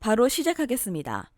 바로 시작하겠습니다.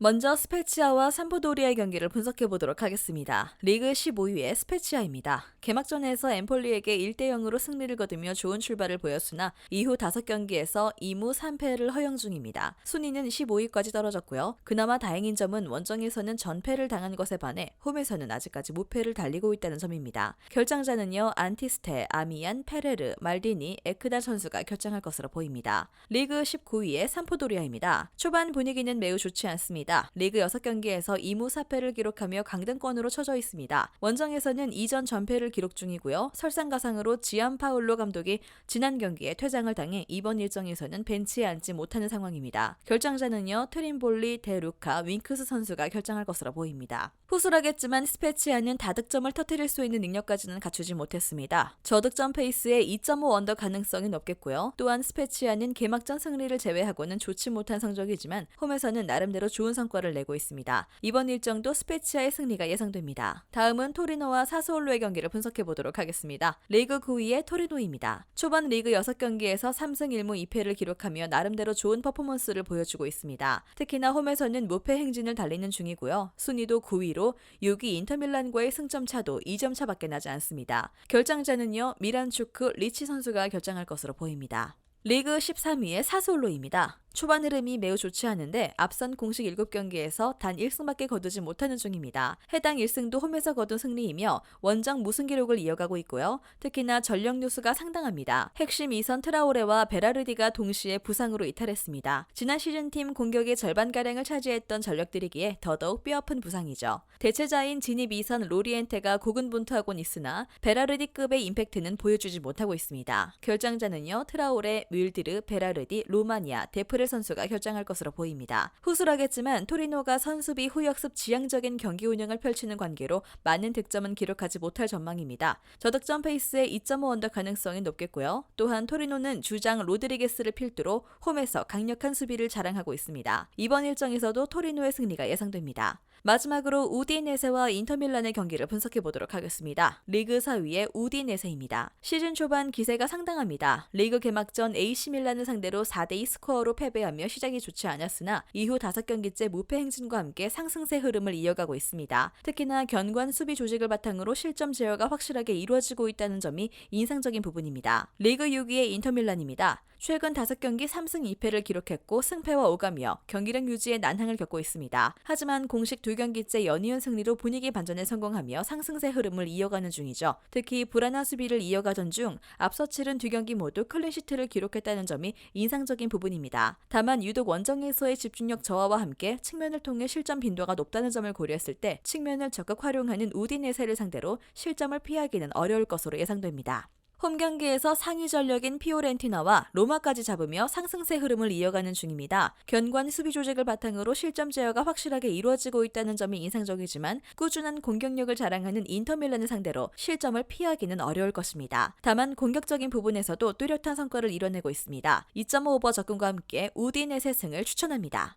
먼저 스페치아와 삼포도리아의 경기를 분석해 보도록 하겠습니다. 리그 15위의 스페치아입니다. 개막전에서 엠폴리에게 1대 0으로 승리를 거두며 좋은 출발을 보였으나 이후 5경기에서 2무 3패를 허용 중입니다. 순위는 15위까지 떨어졌고요. 그나마 다행인 점은 원정에서는 전패를 당한 것에 반해 홈에서는 아직까지 무패를 달리고 있다는 점입니다. 결장자는요. 안티스테, 아미안, 페레르, 말디니, 에크다 선수가 결정할 것으로 보입니다. 리그 19위의 삼포도리아입니다. 초반 분위기는 매우 좋지 않습니다. 리그 6경기에서 2무 4패를 기록하며 강등권으로 처져 있습니다. 원정에서는 이전 전패를 기록 중이고요. 설상가상으로 지안 파울로 감독이 지난 경기에 퇴장을 당해 이번 일정에서는 벤치에 앉지 못하는 상황입니다. 결정자는요. 트림볼리, 데루카, 윙크스 선수가 결정할 것으로 보입니다. 후술하겠지만 스페치아는 다득점을 터뜨릴 수 있는 능력까지는 갖추지 못했습니다. 저득점 페이스에 2.5 언더 가능성이 높겠고요. 또한 스페치아는 개막전 승리를 제외하고는 좋지 못한 성적이지만 홈에서는 나름대로 좋은 성과를 내고 있습니다. 이번 일정도 스페치아의 승리가 예상됩니다. 다음은 토리노와 사스올로의 경기를 분석해 보도록 하겠습니다. 리그 9위의 토리노입니다. 초반 리그 6경기에서 3승 1무 2패를 기록하며 나름대로 좋은 퍼포먼스를 보여주고 있습니다. 특히나 홈에서는 무패 행진을 달리는 중이고요. 순위도 9위로 6위 인터밀란과의 승점 차도 2점 차밖에 나지 않습니다. 결장자는요. 미란 축구 리치 선수가 결정할 것으로 보입니다. 리그 13위의 사솔로입니다. 초반 흐름이 매우 좋지 않은데 앞선 공식 7경기에서 단 1승밖에 거두지 못하는 중입니다. 해당 1승도 홈에서 거둔 승리이며 원정 무승 기록을 이어가고 있고요. 특히나 전력 누수가 상당합니다. 핵심 2선 트라오레와 베라르디가 동시에 부상으로 이탈했습니다. 지난 시즌 팀 공격의 절반가량을 차지했던 전력들이기에 더더욱 뼈아픈 부상이죠. 대체자인 진입 2선 로리엔테가 고군분투하곤 있으나 베라르디급의 임팩트는 보여주지 못하고 있습니다. 결장자는요. 트라오레, 뮬디르, 베라르디, 로마니아, 데프레 선수가 결정할 것으로 보입니다. 후술하겠지만 토리노가 선수비 후역습 지향적인 경기 운영을 펼치는 관계로 많은 득점은 기록하지 못할 전망입니다. 저득점 페이스의 2.5 언더 가능성이 높겠고요. 또한 토리노는 주장 로드리게스를 필두로 홈에서 강력한 수비를 자랑하고 있습니다. 이번 일정에서도 토리노의 승리가 예상됩니다. 마지막으로 우디네세와 인터밀란의 경기를 분석해 보도록 하겠습니다. 리그 4위의 우디네세입니다. 시즌 초반 기세가 상당합니다. 리그 개막전 AC 밀란을 상대로 4대2 스코어로 패배하며 시작이 좋지 않았으나 이후 5경기째 무패 행진과 함께 상승세 흐름을 이어가고 있습니다. 특히나 견관 수비 조직을 바탕으로 실점 제어가 확실하게 이루어지고 있다는 점이 인상적인 부분입니다. 리그 6위의 인터밀란입니다. 최근 5경기 3승 2패를 기록했고 승패와 오가며 경기력 유지에 난항을 겪고 있습니다. 하지만 공식 2경기째 연이은 승리로 분위기 반전에 성공하며 상승세 흐름을 이어가는 중이죠. 특히 불안한 수비를 이어가던 중 앞서 치른 2경기 모두 클린시트를 기록했다는 점이 인상적인 부분입니다. 다만 유독 원정에서의 집중력 저하와 함께 측면을 통해 실점 빈도가 높다는 점을 고려했을 때 측면을 적극 활용하는 우디네세를 상대로 실점을 피하기는 어려울 것으로 예상됩니다. 홈 경기에서 상위 전력인 피오렌티나와 로마까지 잡으며 상승세 흐름을 이어가는 중입니다. 견관 수비 조직을 바탕으로 실점 제어가 확실하게 이루어지고 있다는 점이 인상적이지만 꾸준한 공격력을 자랑하는 인터밀란을 상대로 실점을 피하기는 어려울 것입니다. 다만 공격적인 부분에서도 뚜렷한 성과를 이뤄내고 있습니다. 2.5 오버 접근과 함께 우디넷의 승을 추천합니다.